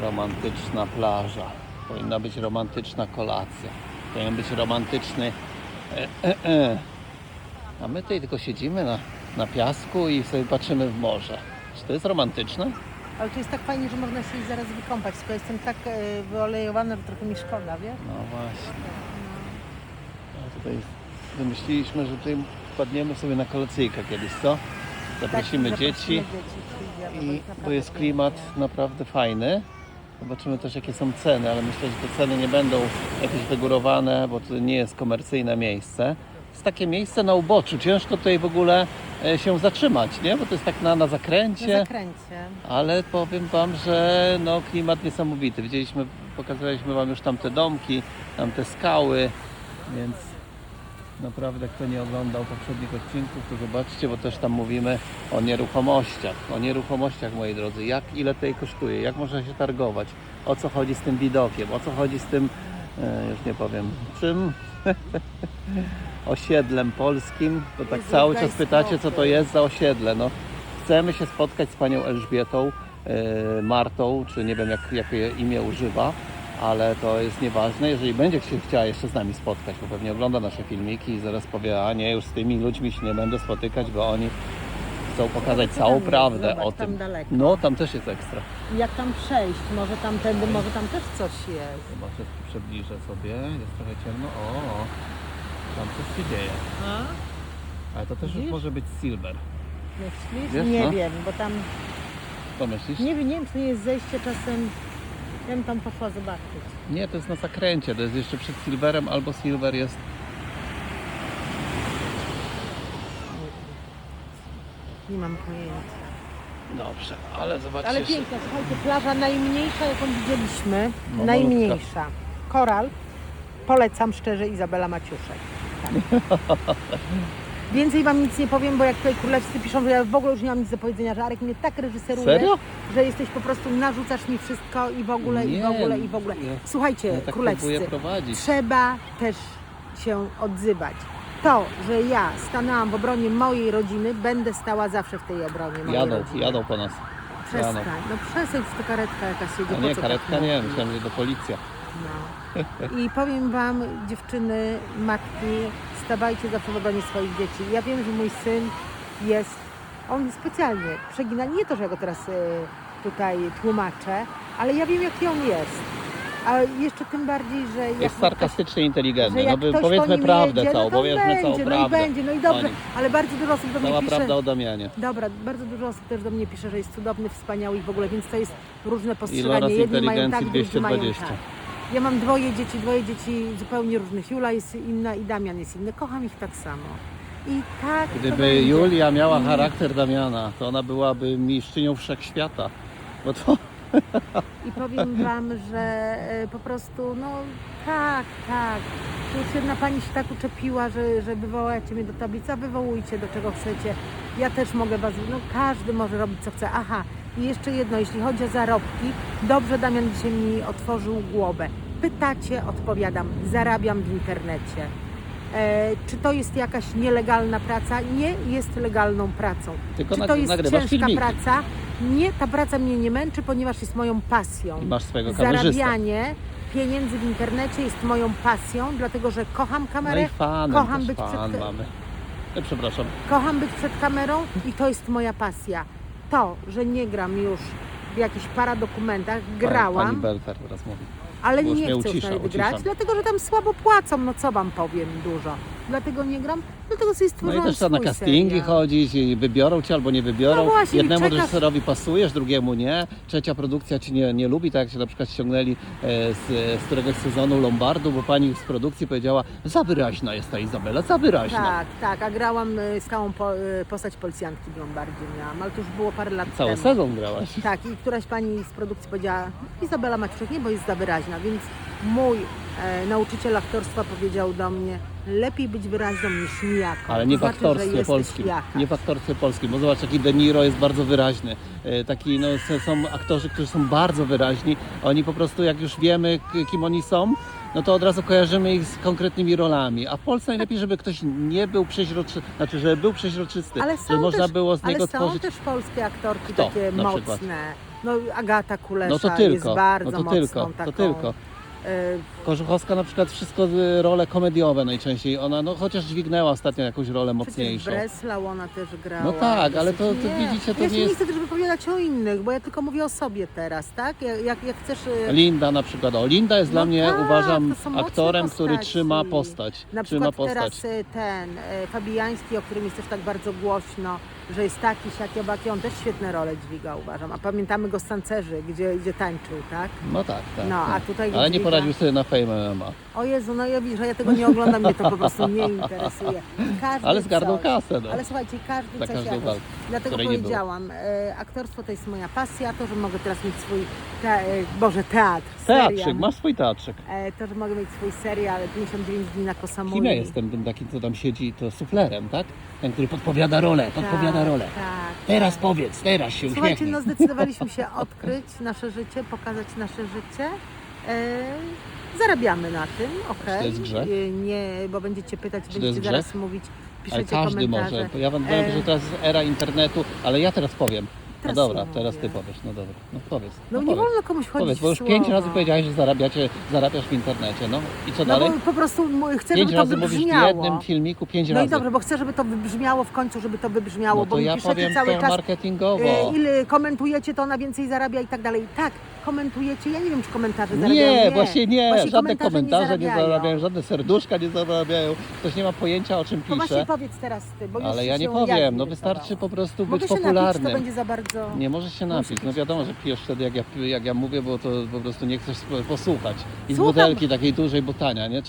Romantyczna plaża. Powinna być romantyczna kolacja. Powinien być romantyczny. E, e, e. A my tutaj tylko siedzimy na, na piasku i sobie patrzymy w morze. Czy to jest romantyczne? Ale to jest tak fajnie, że można się zaraz wykąpać, tylko jestem tak e, wyolejowana, że trochę mi szkoda, wiesz? No właśnie. A tutaj wymyśliliśmy, że tutaj wpadniemy sobie na kolacyjkę kiedyś, co? Zaprosimy Tak, dzieci dzieci, przyjdziemy, i jest bo naprawdę jest klimat naprawdę fajny. Zobaczymy też jakie są ceny, ale myślę, że te ceny nie będą jakieś wygórowane, bo to nie jest komercyjne miejsce. Jest takie miejsce na uboczu. Ciężko tutaj w ogóle e, się zatrzymać, nie? Bo to jest tak na, na Na zakręcie. zakręcie. Ale powiem Wam, że no, klimat niesamowity. Widzieliśmy, pokazywaliśmy Wam już tamte domki, tamte skały, więc naprawdę kto nie oglądał poprzednich odcinków, to zobaczcie, bo też tam mówimy o nieruchomościach. O nieruchomościach, moi drodzy. Jak, ile tutaj kosztuje, jak można się targować, o co chodzi z tym widokiem, o co chodzi z tym, e, już nie powiem czym, osiedlem polskim. To tak Jezu, cały czas pytacie, co to jest za osiedle. No, chcemy się spotkać z panią Elżbietą, e, Martą, czy nie wiem jak, jakie imię używa, ale to jest nieważne. Jeżeli będzie się chciała jeszcze z nami spotkać, bo pewnie ogląda nasze filmiki i zaraz powie, a nie, już z tymi ludźmi się nie będę spotykać, bo oni chcą pokazać całą tam prawdę Zobacz, o tam tym. daleko. No, tam też jest ekstra. Jak tam przejść? Może tamtędy, może tam też coś jest. Zobaczę, przybliżę sobie, jest trochę ciemno. O, tam coś się dzieje. A? Ale to też już Widzisz? może być silver. Myślisz? Wiesz, nie no. wiem, bo tam, To myślisz? nie wiem, nie wiem, czy nie jest zejście czasem, ja bym tam poszła zobaczyć. Nie, to jest na zakręcie, to jest jeszcze przed silverem, albo silver jest Nie mam pojęcia. Dobrze, ale zobaczcie. Ale piękna, słuchajcie, plaża najmniejsza, jaką widzieliśmy. No, najmniejsza. Koral. Polecam szczerze Izabela Maciuszek. Tak. Więcej wam nic nie powiem, bo jak tutaj królewscy piszą, że ja w ogóle już nie mam nic do powiedzenia, że Arek mnie tak reżyseruje, Serio? że jesteś po prostu, narzucasz mi wszystko i w ogóle, i w Nie, ogóle, i w ogóle. ja- Słuchajcie, Ja tak królewscy, próbuję prowadzić. trzeba też się odzywać. To, że ja stanęłam w obronie mojej rodziny, będę stała zawsze w tej obronie mojej Jadą, rodziny. jadą po nas. Przestań, no przestań, to karetka jakaś jedzie. No po nie, co tak karetka nie, mówisz? myślałem, że to policja. No. I powiem Wam, dziewczyny, matki, stawajcie zawsze w obronie swoich dzieci. Ja wiem, że mój syn jest, on specjalnie przegina, nie to, że ja go teraz e, tutaj tłumaczę, ale ja wiem, jaki on jest. A jeszcze tym bardziej, że jak Jest sarkastycznie inteligentny. że No jak by, ktoś po powiedzmy nim prawdę jedzie, całą, no to powiedzmy będzie, całą no prawdę. i będzie, no i dobrze, Oni. ale bardzo dużo osób do mnie Cała pisze, prawda o Damianie. Dobra, bardzo dużo osób też do mnie pisze, że jest cudowny, wspaniały i w ogóle, więc to jest różne Iloraz postrzeganie. Jedni mają tak, inteligencji drudzy mają 220. tak. Ja mam dwoje dzieci, dwoje dzieci zupełnie różnych. Jula jest inna i Damian jest inny. Kocham ich tak samo. I tak Gdyby. Julia miała charakter Damiana, to ona byłaby mistrzynią wszechświata. Bo to I powiem Wam, że e, po prostu, no tak, tak. Już jedna pani się tak uczepiła, że, że wywołacie mnie do tablicy, a wywołujcie do czego chcecie. Ja też mogę Was, no każdy może robić co chce. Aha, i jeszcze jedno, jeśli chodzi o zarobki, dobrze Damian dzisiaj mi otworzył głowę. Pytacie, odpowiadam, zarabiam w internecie. E, czy to jest jakaś nielegalna praca? Nie jest legalną pracą. tylko czy to jest ciężka filmiki. praca? Nie, ta praca mnie nie męczy, ponieważ jest moją pasją. I masz swojego kamerzystę. Zarabianie pieniędzy w internecie jest moją pasją, dlatego że kocham No kamerę, i fanem kocham być fan przed- mamy. E, Przepraszam. kocham być przed kamerą i to jest moja pasja. To, że nie gram już w jakichś paradokumentach, grałam, pani Belfer teraz mówi. ale bo nie chcę już nawet grać, dlatego że tam słabo płacą, no co wam powiem dużo. Dlatego nie gram, dlatego sobie No stworzyłam i też trzeba na swój castingi serial. chodzić i wybiorą cię albo nie wybiorą. No właśnie, Jednemu czekasz- reżyserowi pasujesz, drugiemu nie. Trzecia produkcja ci nie, nie lubi, tak jak się na przykład ściągnęli e, z, z któregoś sezonu Lombardu, bo pani z produkcji powiedziała, za wyraźna jest ta Izabela, za wyraźna. Tak, tak, a grałam y, stałą po, y, postać policjantki w Lombardzie miałam, ale to już było parę lat Cały temu. sezon grałaś. Tak, i któraś pani z produkcji powiedziała, Izabela Maciuszek, nie, bo jest za wyraźna, więc mój e, nauczyciel aktorstwa powiedział do mnie, lepiej być wyraźną niż nijako. Ale nie w znaczy, aktorstwie polskim. jaka. Nie w aktorstwie polskim, bo zobacz, jaki De Niro jest bardzo wyraźny. E, Taki, no, są aktorzy, którzy są bardzo wyraźni. Oni po prostu, jak już wiemy, kim oni są, no to od razu kojarzymy ich z konkretnymi rolami. A w Polsce najlepiej, żeby ktoś nie był przeźroczysty, znaczy, żeby był przeźroczysty, Ale żeby można też, było z ale niego są tworzyć. też polskie aktorki Kto takie na przykład? mocne. No Agata Kulesza No to jest tylko, bardzo no to mocną tylko, taką. to tylko. E, Korzuchowska na przykład wszystko y, role komediowe najczęściej. Ona no chociaż dźwignęła ostatnio jakąś rolę Przecież mocniejszą. Breslau ona też grała. No tak, ale to- to widzicie, to ja nie się jest- nie chcę też wypowiadać o innych, bo ja tylko mówię o sobie teraz, tak? Jak, jak, jak chcesz... e, Linda na przykład. O, Linda jest No dla mnie, tak, uważam, to są mocne aktorem, który postaci. trzyma postać. Na trzyma przykład postać. teraz e, ten e, Fabijański, o którym jest też tak bardzo głośno, że jest taki, siaki, owaki, on też świetne role dźwiga, uważam. A pamiętamy go z tancerzy, gdzie, gdzie tańczył, tak? No tak, tak. No, tak. a tutaj Ale nie dźwiga- poradził sobie na Fame MMA. O Jezu, no ja widzę, że ja tego nie oglądam, mnie to po prostu nie interesuje. Każdy Ale zgarnął coś. kasę, no. Ale słuchajcie, każdy Za coś każdą jakoś. walkę, Dlatego której nie było. powiedziałam, e, aktorstwo to jest moja pasja, to, że mogę teraz mieć swój, te, e, Boże, teatr, Teatrzyk, serial. masz swój teatrzyk. E, to, że mogę mieć swój serial 59 dni na Kosamui. Kim ja jestem tym takim, co tam siedzi, to suflerem, tak? Ten, który podpowiada rolę, podpowiada tak, rolę. Tak, Teraz powiedz, teraz się Słuchajcie, uśmiechnij. no zdecydowaliśmy się odkryć nasze życie, pokazać nasze życie. Zarabiamy na tym, okej. to jest grzech? E, Nie, bo będziecie pytać, to będziecie zaraz mówić, Ale piszecie każdy komentarze. może. Ja wam powiem, że teraz jest era internetu, ale ja teraz powiem. No dobra, ja teraz ty powiesz, no dobra. No powiedz. No, no nie powiedz. wolno komuś chodzić Powiedz, bo już pięć razy powiedziałeś, że zarabiacie, zarabiasz w internecie, no. I co No dalej? bo po prostu chcę, Pięć żeby to razy mówisz w wybrzmiało. jednym filmiku, pięć No razy. i dobrze, bo chcę, żeby to wybrzmiało w końcu, żeby to wybrzmiało, no bo to mi ja piszecie powiem cały to czas, marketingowo. e, ile komentujecie, to ona więcej zarabia i tak dalej. Tak, komentujecie, ja nie wiem, czy komentarze zarabiają. Nie, właśnie nie, Właśnie żadne komentarze, nie, zarabiają. zarabiają, żadne serduszka nie zarabiają, ktoś nie ma pojęcia o czym To właśnie pisze, powiedz teraz ty, bo ale ja nie powiem, no wystarczy po prostu Mogę być się napić, popularnym. to będzie za bardzo... Nie możesz się napić, no wiadomo, że pijesz wtedy jak ja, jak ja mówię, bo to po prostu nie chcesz posłuchać. I z Słucham. butelki takiej dużej butania, nie?